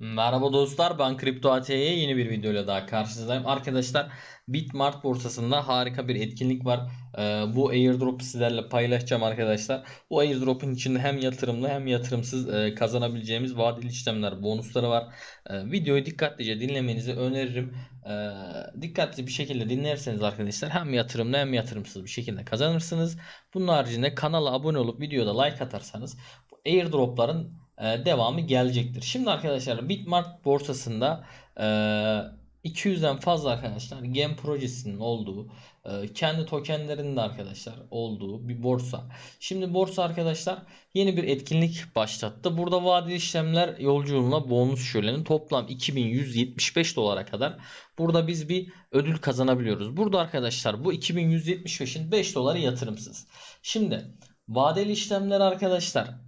Merhaba dostlar ben Kripto AT'ye yeni bir videoyla daha karşınızdayım. Arkadaşlar Bitmart borsasında harika bir etkinlik var. Ee, bu airdrop sizlerle paylaşacağım arkadaşlar. Bu airdrop'un içinde hem yatırımlı hem yatırımsız e, kazanabileceğimiz vadeli işlemler bonusları var. Ee, videoyu dikkatlice dinlemenizi öneririm. Ee, dikkatli bir şekilde dinlerseniz arkadaşlar hem yatırımlı hem yatırımsız bir şekilde kazanırsınız. Bunun haricinde kanala abone olup videoda like atarsanız bu airdropların e, devamı gelecektir. Şimdi arkadaşlar Bitmart borsasında e, 200'den fazla arkadaşlar gem projesinin olduğu e, kendi tokenlerinin de arkadaşlar olduğu bir borsa. Şimdi borsa arkadaşlar yeni bir etkinlik başlattı. Burada vadeli işlemler yolculuğuna bonus şöleni toplam 2175 dolara kadar burada biz bir ödül kazanabiliyoruz. Burada arkadaşlar bu 2175'in 5 doları yatırımsız. Şimdi vadeli işlemler arkadaşlar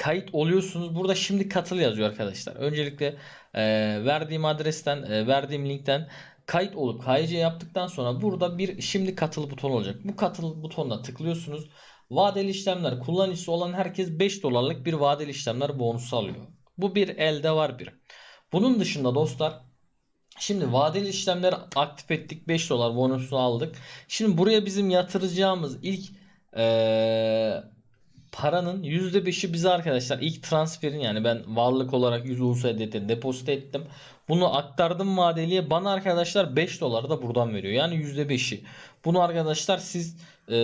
kayıt oluyorsunuz. Burada şimdi katıl yazıyor arkadaşlar. Öncelikle e, verdiğim adresten, e, verdiğim linkten kayıt olup KYC yaptıktan sonra burada bir şimdi katıl butonu olacak. Bu katıl butonuna tıklıyorsunuz. Vadeli işlemler kullanıcısı olan herkes 5 dolarlık bir vadeli işlemler bonusu alıyor. Bu bir elde var bir. Bunun dışında dostlar Şimdi vadeli işlemleri aktif ettik. 5 dolar bonusunu aldık. Şimdi buraya bizim yatıracağımız ilk eee paranın %5'i bize arkadaşlar ilk transferin yani ben varlık olarak 100 USDT depozito ettim. Bunu aktardım vadeliye bana arkadaşlar 5 dolar da buradan veriyor. Yani %5'i. Bunu arkadaşlar siz e,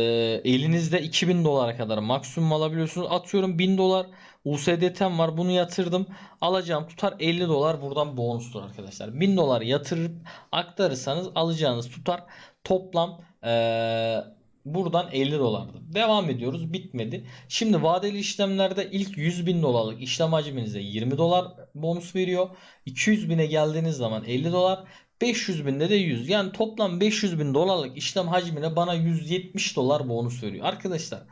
elinizde 2000 dolara kadar maksimum alabiliyorsunuz. Atıyorum 1000 dolar USDT'm var bunu yatırdım. Alacağım tutar 50 dolar buradan bonustur arkadaşlar. 1000 dolar yatırıp aktarırsanız alacağınız tutar toplam eee Buradan 50 dolardı. Devam ediyoruz. Bitmedi. Şimdi vadeli işlemlerde ilk 100 bin dolarlık işlem hacminize 20 dolar bonus veriyor. 200 bine geldiğiniz zaman 50 dolar. 500 binde de 100. Yani toplam 500 bin dolarlık işlem hacmine bana 170 dolar bonus veriyor. Arkadaşlar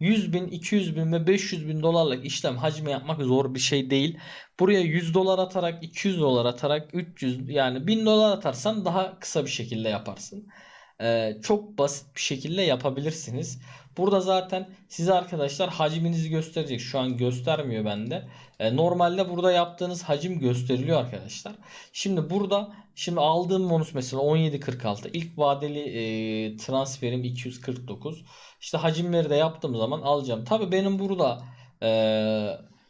100 bin, 200 bin ve 500 bin dolarlık işlem hacmi yapmak zor bir şey değil. Buraya 100 dolar atarak, 200 dolar atarak, 300 yani 1000 dolar atarsan daha kısa bir şekilde yaparsın çok basit bir şekilde yapabilirsiniz. Burada zaten size arkadaşlar hacminizi gösterecek. Şu an göstermiyor bende. Normalde burada yaptığınız hacim gösteriliyor arkadaşlar. Şimdi burada şimdi aldığım bonus mesela 17.46. İlk vadeli transferim 249. İşte hacimleri de yaptığım zaman alacağım. Tabi benim burada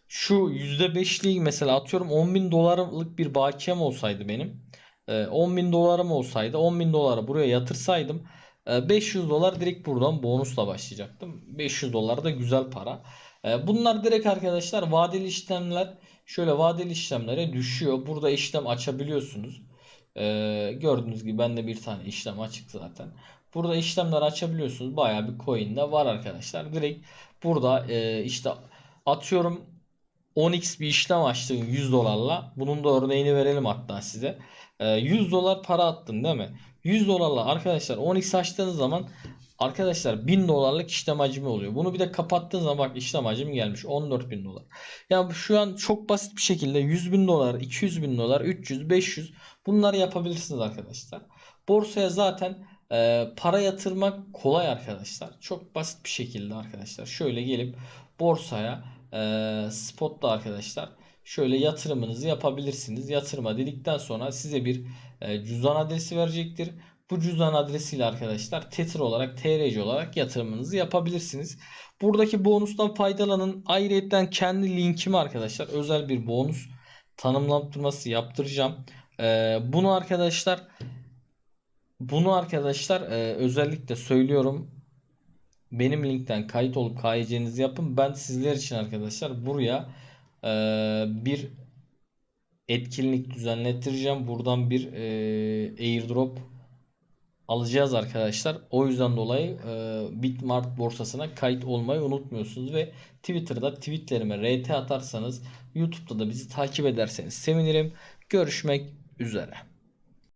şu %5'liği mesela atıyorum 10.000 dolarlık bir bakiyem olsaydı benim 10 ee, bin dolarım olsaydı 10 bin doları buraya yatırsaydım 500 e, dolar direkt buradan bonusla başlayacaktım. 500 dolar da güzel para. E, bunlar direkt arkadaşlar vadeli işlemler şöyle vadeli işlemlere düşüyor. Burada işlem açabiliyorsunuz. E, gördüğünüz gibi bende bir tane işlem açık zaten. Burada işlemler açabiliyorsunuz. Baya bir coin de var arkadaşlar. Direkt burada işte atıyorum 10x bir işlem açtın 100 dolarla. Bunun da örneğini verelim hatta size. 100 dolar para attın değil mi? 100 dolarla arkadaşlar 10x açtığınız zaman arkadaşlar 1000 dolarlık işlem hacmi oluyor. Bunu bir de kapattığın zaman bak işlem hacmi gelmiş 14 bin dolar. Yani şu an çok basit bir şekilde 100 bin dolar, 200 bin dolar, 300, 500 bunları yapabilirsiniz arkadaşlar. Borsaya zaten e, para yatırmak kolay arkadaşlar. Çok basit bir şekilde arkadaşlar. Şöyle gelip borsaya e, spotta arkadaşlar şöyle yatırımınızı yapabilirsiniz. Yatırma dedikten sonra size bir e, cüzdan adresi verecektir. Bu cüzdan adresiyle arkadaşlar Tether olarak TRC olarak yatırımınızı yapabilirsiniz. Buradaki bonustan faydalanın. Ayrıca kendi linkimi arkadaşlar özel bir bonus tanımlandırması yaptıracağım. Ee, bunu arkadaşlar bunu arkadaşlar e, özellikle söylüyorum. Benim linkten kayıt olup KYC'nizi yapın. Ben sizler için arkadaşlar buraya ee, bir etkinlik düzenlettireceğim. Buradan bir e, airdrop alacağız arkadaşlar. O yüzden dolayı e, Bitmart borsasına kayıt olmayı unutmuyorsunuz ve Twitter'da tweetlerime RT atarsanız YouTube'da da bizi takip ederseniz sevinirim. Görüşmek üzere.